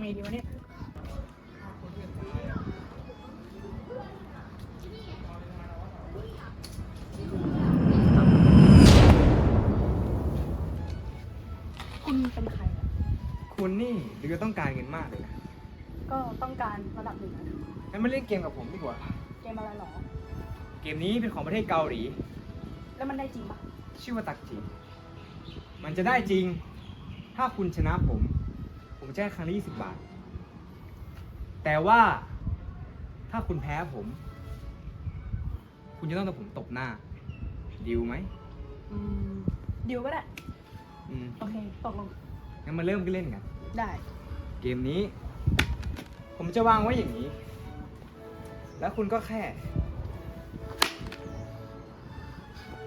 ไงดีวะเนี่ยคุณเป็นใครอะคุณนี่ดูจะต้องการเงินมากเลยนะก็ต้องการระดับหนึ่งนะงั้นมาเล่นเกมกับผมดีกว่า เกมอะไรหรอ เกมนี้เป็นของประเทศเกาหลี แล้วมันได้จริงปะชื่อว่าตักจีมันจะได้จริง ถ้าคุณชนะผม ผมจะให้ครั้งละ20บาท แต่ว่าถ้าคุณแพ้ผม คุณจะต้องโดนผมตบหน้าดิวไหมอืมดิวก็ได้ อืมโอเค ตกลง งั้นมาเริ่มกันเล่นกัน ได้ เกมนี้ ผมจะวางไว้อย่างนี้ แล้วคุณก็แค่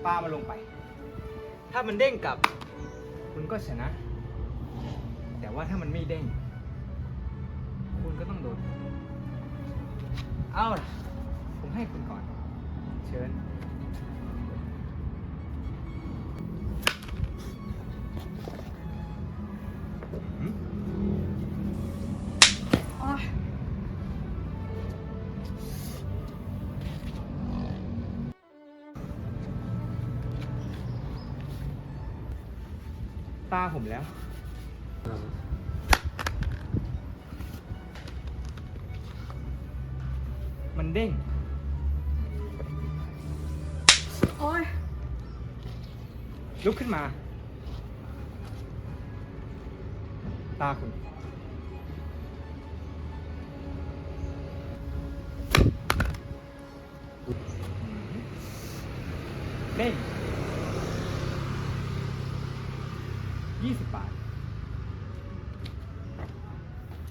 ปามาลงไป ถ้ามันเด้งกลับ คุณก็ชนะแต่ ว่าถ้ามันไม่เด้ง คุณก็ต้องโดน เอาล่ะ ผมให้คุณก่อน เชิญอ๋อตาผมแล้ว เด้งโอ้ยลุกขึ้นมา ตาคุณ เด้งยี่สิบบาท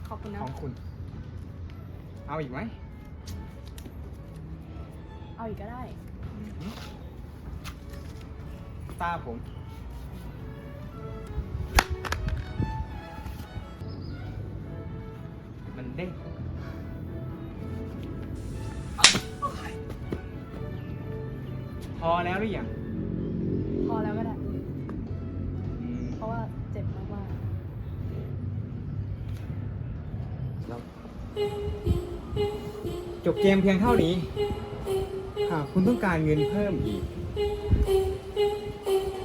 ขอบคุณนะ ของคุณ เอาอีกไหม เอาอีกก็ได้ ตาผมมันเด้งพอแล้วหรือยังพอแล้วก็ได้ อืมเพราะว่าเจ็บมากจบเกมเพียงเท่านี้ หากคุณต้องการเงินเพิ่มอีก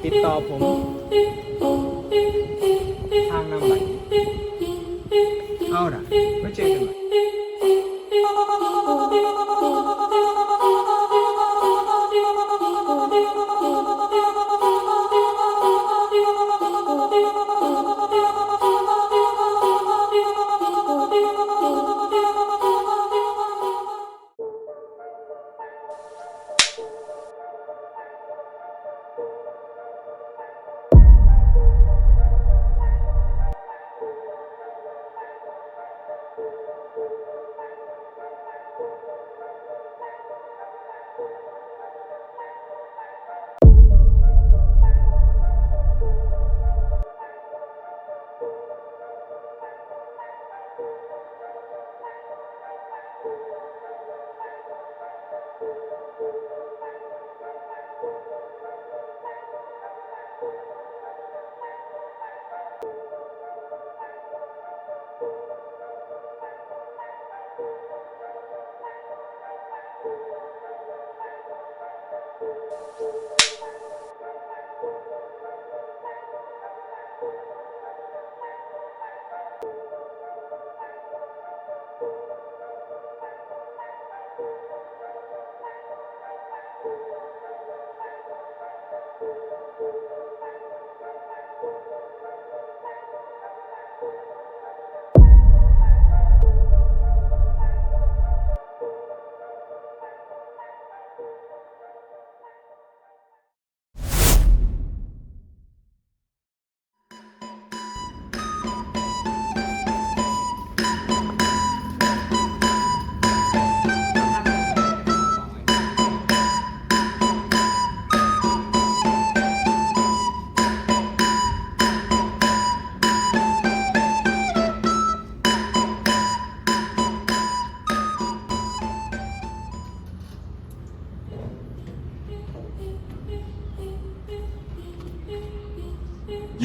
ติดต่อผม ทางนำไหลเอาล่ะไว้เจอกันใหม่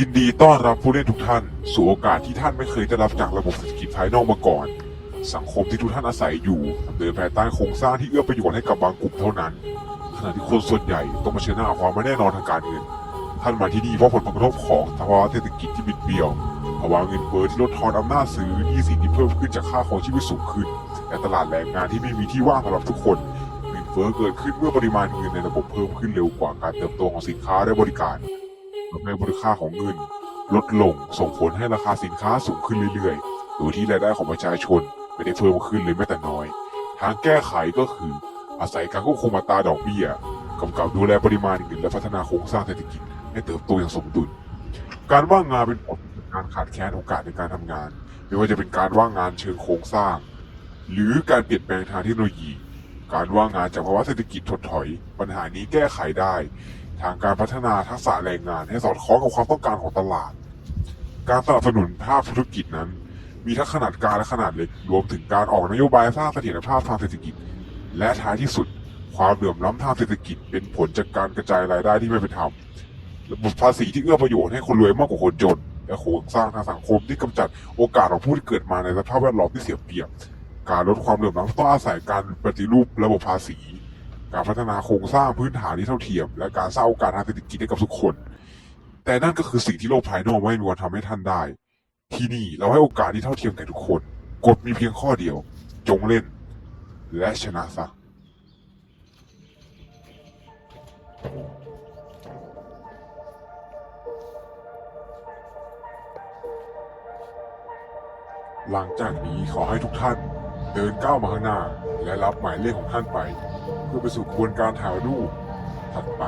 ยินดีต้อนรับผู้เล่นทุกท่าน สู่โอกาสที่ท่านไม่เคยได้รับจากระบบเศรษฐกิจภายนอกมาก่อน สังคมที่ทุกท่านอาศัยอยู่เนินภายใต้โครงสร้างที่เอื้อประโยชน์ให้กับบางกลุ่มเท่านั้น ขณะที่คนส่วนใหญ่ต้องมาเชิญหน้าความไม่แน่นอนทางการเงิน ท่านมาที่นี่เพราะผลกระทบของสภาวะเศรษฐกิจที่บิดเบี้ยวภาวะเงินเฟ้อที่ลดทอนอำนาจซื้อหนี้สินที่เพิ่มขึ้นจากค่าของชีวิตสูงขึ้น และตลาดแรงงานที่ไม่มีที่ว่างสำหรับทุกคนเงินเฟ้อเกิดขึ้นเมื่อปริมาณเงินในระบบเพิ่มขึ้นเร็วกว่าการเติบโตของสินค้าและบริการ ทำให้มูลค่าของเงิน ลดลงส่งผลให้ราคาสินค้าสูงขึ้นเรื่อยๆ โดยที่รายได้ของประชาชนไม่ได้เพิ่มขึ้นเลยแม้แต่น้อย ทางแก้ไขก็คืออาศัยการควบคุมอัตราดอกเบี้ยกำกับดูแลปริมาณเงินและพัฒนาโครงสร้างเศรษฐกิจให้เติบโตอย่างสมดุล การว่างงานเป็นผลจากการขาดแคลนโอกาสในการทำงาน ไม่ว่าจะเป็นการว่างงานเชิงโครงสร้าง หรือการเปลี่ยนแปลงทางเทคโนโลยี การว่างงานจากภาวะเศรษฐกิจถดถอย ปัญหานี้แก้ไขได้ ทางการพัฒนาทักษะแรงงานให้สอดคล้องกับความต้องการของตลาด การสนับสนุนภาคธุรกิจนั้น มีทั้งขนาดกลางและขนาดเล็ก รวมถึงการออกนโยบายสร้างเสถียรภาพทางเศรษฐกิจ และท้ายที่สุด ความเหลื่อมล้ำทางเศรษฐกิจ เป็นผลจากการกระจายรายได้ที่ไม่เป็นธรรมระบบภาษีที่เอื้อประโยชน์ให้คนรวยมากกว่าคนจน และโครงสร้างทางสังคมที่กำจัดโอกาสของผู้ที่เกิดมาในสภาพแวดล้อมที่เสียเปรียบ การลดความเหลื่อมล้ำต้องอาศัยการปฏิรูประบบภาษี การพัฒนาโครงสร้างพื้นฐานที่เท่าเทียม และการสร้างโอกาสทางเศรษฐกิจให้กับทุกคน แต่นั่นก็คือสิ่งที่โลกภายนอกไม่มีวันทำให้ท่านได้ ที่นี่เราให้โอกาสที่เท่าเทียมแก่ทุกคน กฎมีเพียงข้อเดียว จงเล่น และชนะซะหลังจากนี้ขอให้ทุกท่านเดินก้าวมาข้างหน้า และรับหมายเลขของท่านไป เพื่อไปสู่กระบวนการถ่ายรูปถัดไป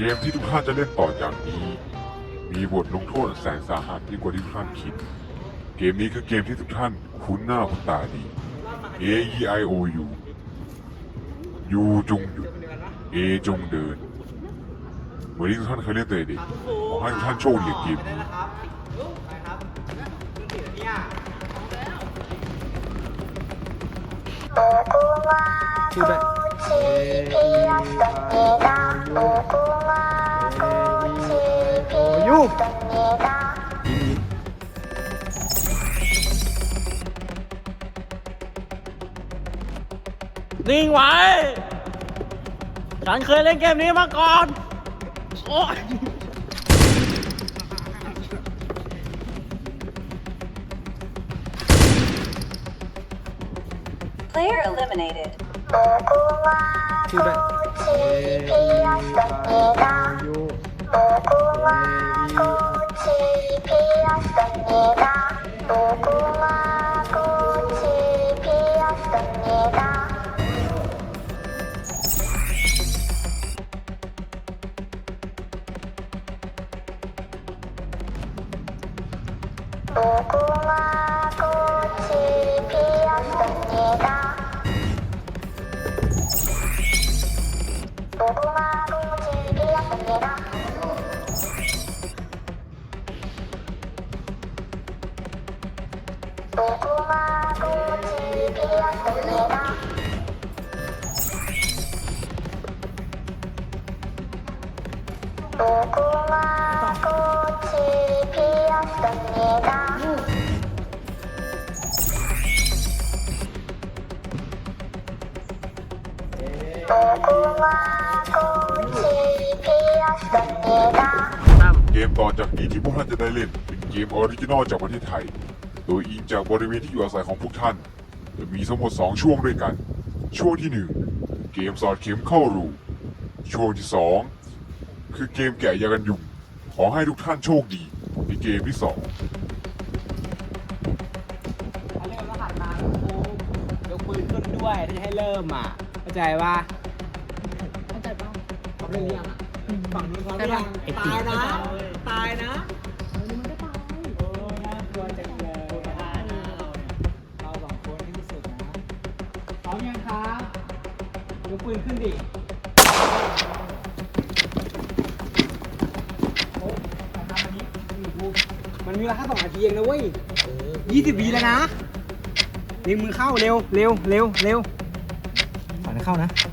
เกมที่ทุกท่านจะเล่นต่อจากนี้ มีบทลงโทษแสนสาหัสยิ่งกว่าที่ทุกท่านคิด เกมนี้คือเกมที่ทุกท่านคุ้นหน้าคุ้นตาดี A E I O U U จงหยุด A จงเดิน เหมือนที่ทุกท่านเคยเล่นตัวเด็กขอให้ทุกท่านโชคดีกับเกมนี้ชื่อด้ว ยูนิ่งไว้ ฉันเคยเล่นเกมนี้มาก่อน โอ้ยเ Player eliminated. 무궁화 꽃이 피었습니다. 무궁화 꽃이 피었습니다. 무궁화 고구마공주기였습니다. 고구마공주기였습니다. 고구마 꽃이 피었습니다. 고구마 ตั้มเกมต่อจากนี้ที่พวกท่านจะได้เล่น เป็นเกมออริจินอลจากประเทศไทย โดยอิงจากบริเวณที่อยู่อาศัยของพวกท่านโดยมีทั้งหมด 2 ช่วงด้วยกัน ช่วงที่ 1 เกมสอดเข็มเข้ารู ช่วงที่ 2 คือเกมแกะยากันยุง ขอให้ทุกท่านโชคดีในเกมที่2ถ้าเริ่มแล้วหันมาแล้วกูยกปืนขึ้นด้วยถ้าจะให้เริ่มอะเข้าใจว่า นหรือยังอะฝั่งนู้นเขาเล่นยังตายนะ ตายนะเออมันก็ตายโอ้น่ากลัวจังเลยเราสองคนที่สุดนะพร้อมยังครับยกปืนขึ้นดิโอ้ทำอันนี้นี่ดูมันมีเวลาแค่สองนาทีเองนะเว้ยยี่สิบวิแล้วนะนี่มือเข้าเร็ว เร็ว เร็ว เร็วสอนให้เข้านะสอนให้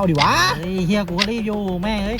เข้าดิวะ เฮ้ยเฮียกูก็รีบอยู่แม่งเอ้ย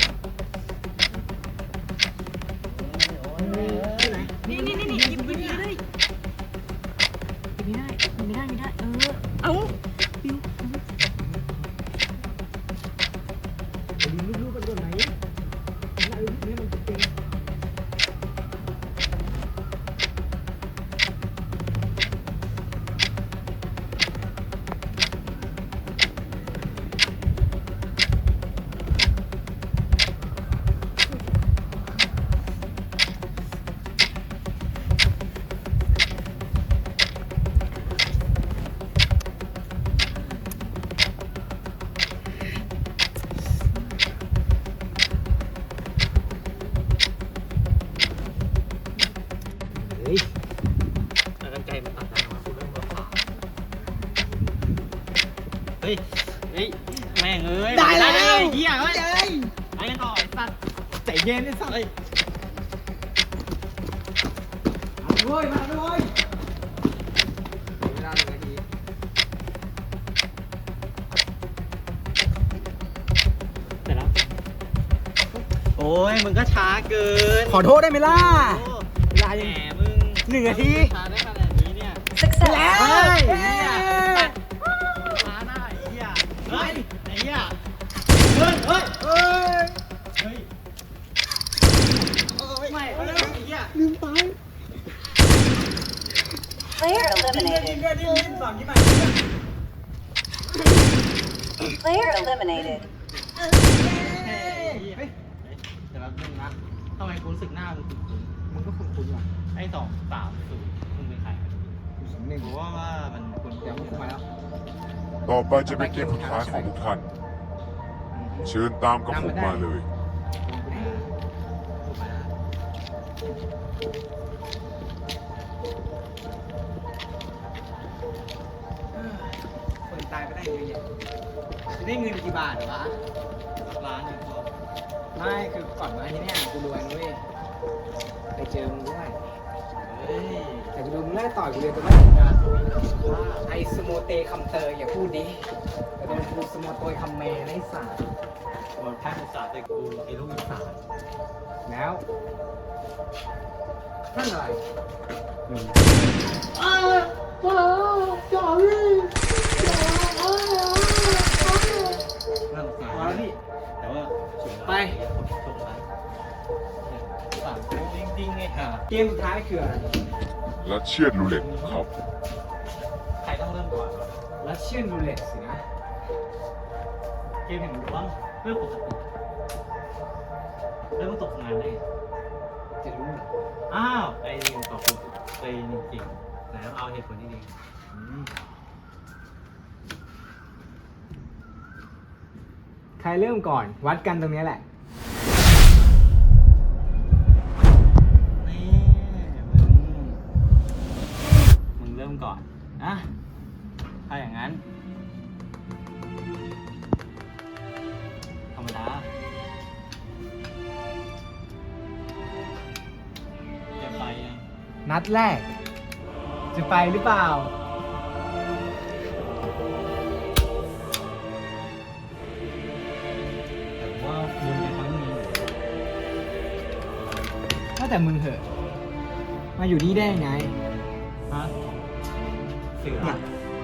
ฮ้ยแล้วกันไกลมันตัดได้ไหมคุณเริ่มว่าผ่าเฮ้ย เฮ้ย แม่งเอ้ยได้แล้วเฮียเฮ้ยไปกันต่อไอ้สัตว์ใจเย็นไอ้สัสเฮ้ยเอาเว้ยมาเลยเวลาหนึ่งนาทีเสร็จแล้วโอ้ยมึงก็ช้าเกิน ขอโทษได้ไหมล่ะ โอ้ หนึ่งนาทีช้าได้ขนาดนี้เนี่ยแล้วเฮ้ยเฮ้ยช้าได้ไอ้เหี้ยเฮ้ยไอ้เหี้ยเฮ้ยเฮ้ยเอ้ยเฮ้ยไม่ไอ้เหี้ยลืมไป Player ดิ้น eliminated. ดิ้นดิ้นดิ้นสอนที่ไป Player eliminated. เฮ้ยเฮ้ยเดี๋ยวแป๊บนึงนะทำไมกูรู้สึกหน้ามึงคุ้น มึงก็คุ้นๆว่ะ ๆไอ้สองสามศูนย์มึงเป็นใคร สองหนึ่ง กูว่าว่ามันคุ้น เดี๋ยวมึงเข้ามาแล้ว ต่อไปจะเป็นเกมสุดท้ายของทุกท่าน เชิญตามกับผมมาเลยถูกไหมนะคนตายไปได้เยอะแยะจะได้เงินกี่บาทเหรอวะสักล้านหนึ่งพอไม่คือก่อนมาที่เนี่ยกูรวยนะเว้ยไปเจอมึงด้วยเฮ้ย แต่กูดูมึงไล่ต่อยกูเลยตัวไม่ถึงการไอสโมเตคัมเตอร์อย่าพูดดิแต่โดนกูสโมโตยคัมเมย์ในสารหมดแค่ภาษาแต่กูไอ้ลูกอีสานแล้วนั่นอะไรน่าสงสารมาแล้วพี่แต่ว่าสวยไปชมไปสามกูจริงๆไงฮะเกมสุดท้ายคืออะไร และเชียดรูเล็ตครับ ใครต้องเริ่มก่อนรัสเชียนรูเล็ตสินะ เกมแห่งร้อนเรื่องปกติเรื่องตกงานได้ไงจะรู้เหรออ้าวไอ้นี่ตอบถูกไอ้นี่จริงไหนต้องเอาเหตุผลที่ดีใครเริ่มก่อน วัดกันตรงเนี้ยแหละ แรก จะไปหรือเปล่า แต่ว่าคุณในครั้งนี้ว่าแต่มึงเหอะ มาอยู่นี่ได้ยังไง ฮะเสือ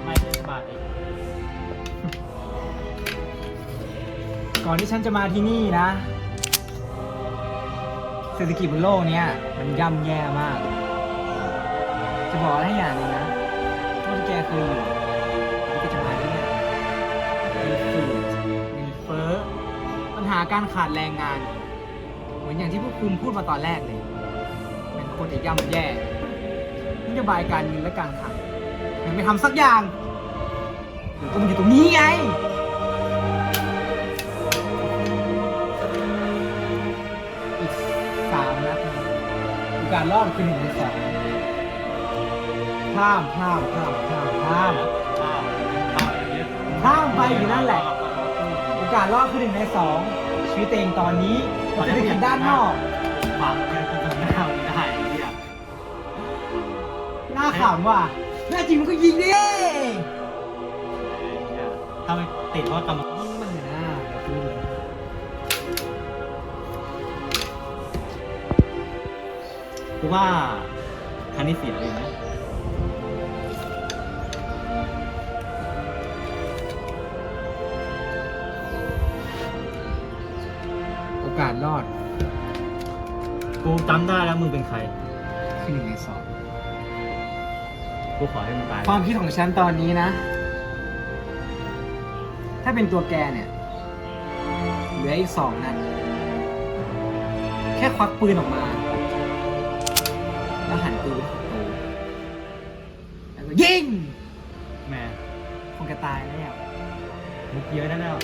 ไม่ใช่บาทเองก่อนที่ฉันจะมาที่นี่นะ เศรษฐกิจบนโลกเนี้ยมันย่ำแย่มาก จะบอกอะไรอย่างหนึงนะเท่าที่แกเคยอยู่ที่แกจะมาที่เนี่ยมีฝืดมีเฟ้อปัญหาการขาดแรงงาน เหมือนอย่างที่พวกคุณพูดมาตอนแรกเลย เป็นคนที่ย่ำแย่นโยบายการเงินและการคลังยังไม่ทำสักอย่างก็มันอยู่ตรงนี้ไง อีกสามนัดนะกาสรอดคือหนึ่งในสอง ข้ามข้ามข้ามข้ามข้ามข้ามไปอยู่นั่นแหละ โอกาสรอดคือหนึ่งในสองชีวิตตัวเองตอนนี้มันจะได้ถึงด้านนอกปากแกกูจะไม่เอาได้ไอ้เหี้ยหน้าขำว่ะแน่จริงมันก็ยิงดิถ้าไม่ติดว่ากำลังยิงมันเลยนะแบบนี้เลยกูว่าคันนี้เสียเลยนะ อกาสรอดกูจำได้แล้วมึงเป็นใคร คือหนึ่งในสองกูขอให้มึงตายความคิดของฉันตอนนี้นะ ถ้าเป็นตัวแกเนี่ยเหลืออีกสองนัดแค่ควักปืนออกมา แล้วหันปืนไปที่ประตูแล้วก็ยิงแม่คงจะตายแล้ว มุกเยอะนั่นแล้ว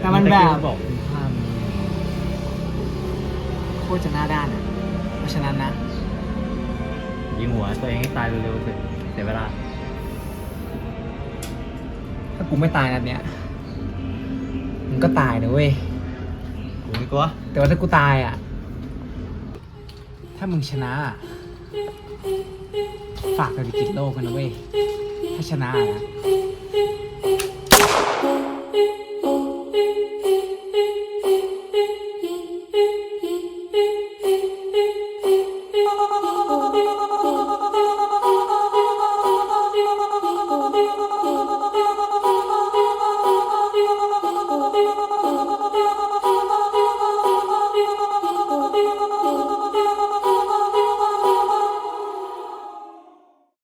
แต่มันแบบ บอกคุณค่ามึง โคตรจะหน้าด้านอะเพราะฉะนั้นนะ ยิงหัวตัวเองให้ตายเร็วๆเถอะเสียเวลา ถ้ากูไม่ตายนัดเนี้ยมึงก็ตายนะเว้ย กูไม่กลัว แต่ว่าถ้ากูตายอะ ถ้ามึงชนะฝากเศรษฐกิจโลกกันนะเว้ย ถ้าชนะนะ